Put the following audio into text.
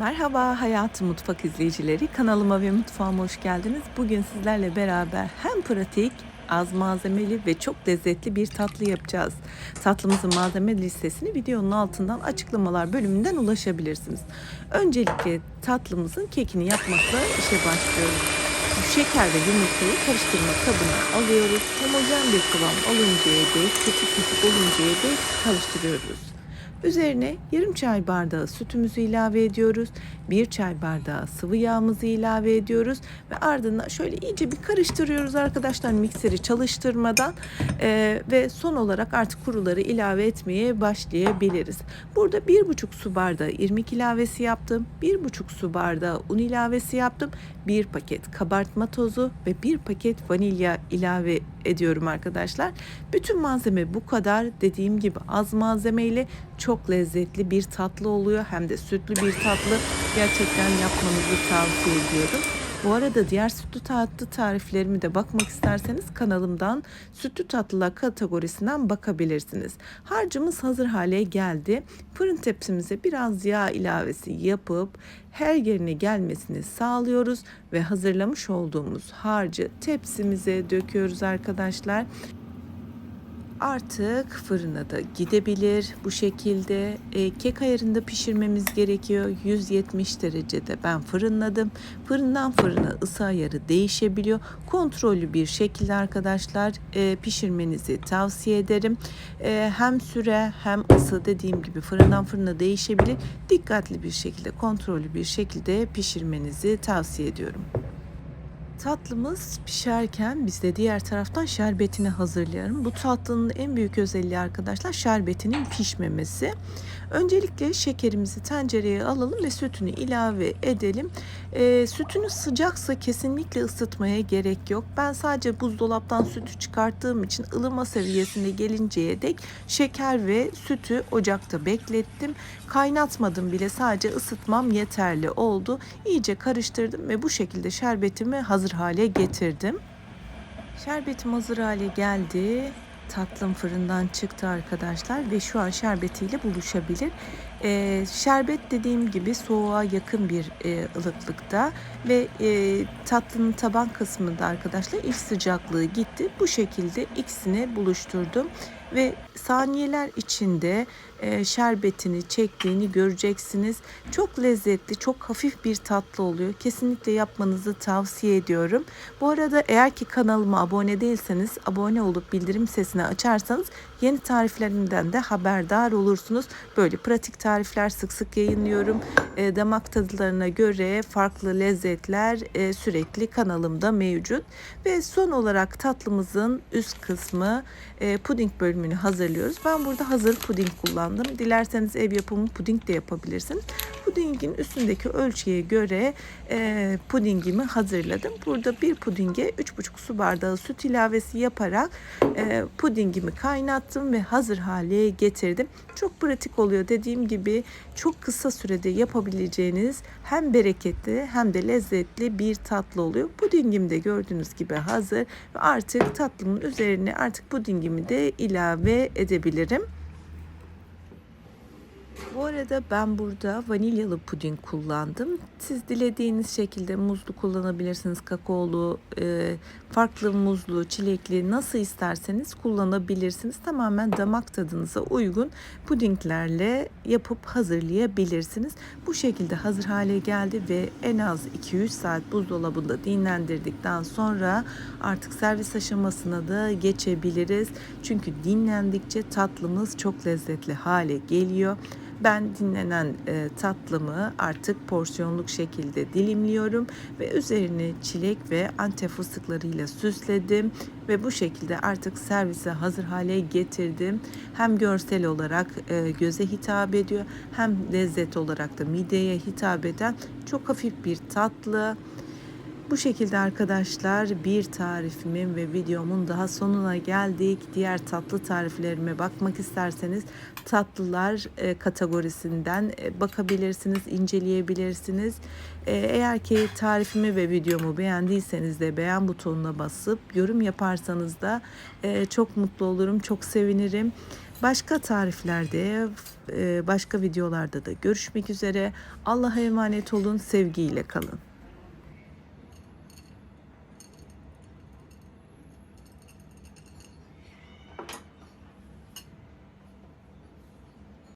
Merhaba Hayatı Mutfak izleyicileri. Kanalıma ve mutfağıma hoş geldiniz. Bugün sizlerle beraber hem pratik, az malzemeli ve çok lezzetli bir tatlı yapacağız. Tatlımızın malzeme listesini videonun altından açıklamalar bölümünden ulaşabilirsiniz. Öncelikle tatlımızın kekini yapmakla işe başlıyoruz. Şeker ve yumurtayı karıştırma kabına alıyoruz. Homojen bir kıvam alıncaya dek, küçük küçük oluncaya dek karıştırıyoruz. Üzerine yarım çay bardağı sütümüzü ilave ediyoruz. Bir çay bardağı sıvı yağımızı ilave ediyoruz. Ve ardından şöyle iyice bir karıştırıyoruz arkadaşlar mikseri çalıştırmadan. Ee, ve son olarak artık kuruları ilave etmeye başlayabiliriz. Burada bir buçuk su bardağı irmik ilavesi yaptım. Bir buçuk su bardağı un ilavesi yaptım. Bir paket kabartma tozu ve bir paket vanilya ilave ediyorum arkadaşlar. Bütün malzeme bu kadar. Dediğim gibi az malzemeyle çok lezzetli bir tatlı oluyor. Hem de sütlü bir tatlı. Gerçekten yapmanızı tavsiye ediyorum. Bu arada diğer sütlü tatlı tariflerimi de bakmak isterseniz kanalımdan sütlü tatlılar kategorisinden bakabilirsiniz. Harcımız hazır hale geldi. Fırın tepsimize biraz yağ ilavesi yapıp her yerine gelmesini sağlıyoruz ve hazırlamış olduğumuz harcı tepsimize döküyoruz arkadaşlar artık fırına da gidebilir bu şekilde. E, kek ayarında pişirmemiz gerekiyor. 170 derecede ben fırınladım. Fırından fırına ısı ayarı değişebiliyor. Kontrollü bir şekilde arkadaşlar e, pişirmenizi tavsiye ederim. E, hem süre hem ısı dediğim gibi fırından fırına değişebilir. Dikkatli bir şekilde kontrollü bir şekilde pişirmenizi tavsiye ediyorum. Tatlımız pişerken biz de diğer taraftan şerbetini hazırlayalım. Bu tatlının en büyük özelliği arkadaşlar şerbetinin pişmemesi. Öncelikle şekerimizi tencereye alalım ve sütünü ilave edelim. E, sütünü sıcaksa kesinlikle ısıtmaya gerek yok. Ben sadece buzdolaptan sütü çıkarttığım için ılıma seviyesine gelinceye dek şeker ve sütü ocakta beklettim. Kaynatmadım bile sadece ısıtmam yeterli oldu. İyice karıştırdım ve bu şekilde şerbetimi hazır hale getirdim. Şerbetim hazır hale geldi tatlım fırından çıktı arkadaşlar ve şu an şerbetiyle buluşabilir. E, şerbet dediğim gibi soğuğa yakın bir e, ılıklıkta ve e, tatlının taban kısmında arkadaşlar ilk sıcaklığı gitti. Bu şekilde ikisini buluşturdum ve saniyeler içinde e, şerbetini çektiğini göreceksiniz. Çok lezzetli, çok hafif bir tatlı oluyor. Kesinlikle yapmanızı tavsiye ediyorum. Bu arada eğer ki kanalıma abone değilseniz abone olup bildirim sesini açarsanız yeni tariflerimden de haberdar olursunuz. Böyle pratik tarifler sık sık yayınlıyorum. E, damak tadılarına göre farklı lezzetler e, sürekli kanalımda mevcut. Ve son olarak tatlımızın üst kısmı e, puding bölümünü hazırlıyoruz. Ben burada hazır puding kullandım. Dilerseniz ev yapımı puding de yapabilirsiniz. Pudingin üstündeki ölçüye göre e, pudingimi hazırladım. Burada bir pudinge 3,5 su bardağı süt ilavesi yaparak e, pudingimi kaynattım ve hazır hale getirdim. Çok pratik oluyor. Dediğim gibi çok kısa sürede yapabileceğiniz hem bereketli hem de lezzetli bir tatlı oluyor. Pudingim de gördüğünüz gibi hazır ve artık tatlımın üzerine artık pudingimi de ilave edebilirim. Bu arada ben burada vanilyalı puding kullandım. Siz dilediğiniz şekilde muzlu kullanabilirsiniz. Kakaolu, e, farklı muzlu, çilekli nasıl isterseniz kullanabilirsiniz. Tamamen damak tadınıza uygun pudinglerle yapıp hazırlayabilirsiniz. Bu şekilde hazır hale geldi ve en az 2-3 saat buzdolabında dinlendirdikten sonra artık servis aşamasına da geçebiliriz. Çünkü dinlendikçe tatlımız çok lezzetli hale geliyor. Ben dinlenen e, tatlımı artık porsiyonluk şekilde dilimliyorum ve üzerine çilek ve antep fıstıklarıyla süsledim ve bu şekilde artık servise hazır hale getirdim. Hem görsel olarak e, göze hitap ediyor hem lezzet olarak da mideye hitap eden çok hafif bir tatlı. Bu şekilde arkadaşlar bir tarifimin ve videomun daha sonuna geldik. Diğer tatlı tariflerime bakmak isterseniz tatlılar e, kategorisinden e, bakabilirsiniz, inceleyebilirsiniz. E, eğer ki tarifimi ve videomu beğendiyseniz de beğen butonuna basıp yorum yaparsanız da çok mutlu olurum, çok sevinirim. Başka tariflerde, başka videolarda da görüşmek üzere. Allah'a emanet olun, sevgiyle kalın.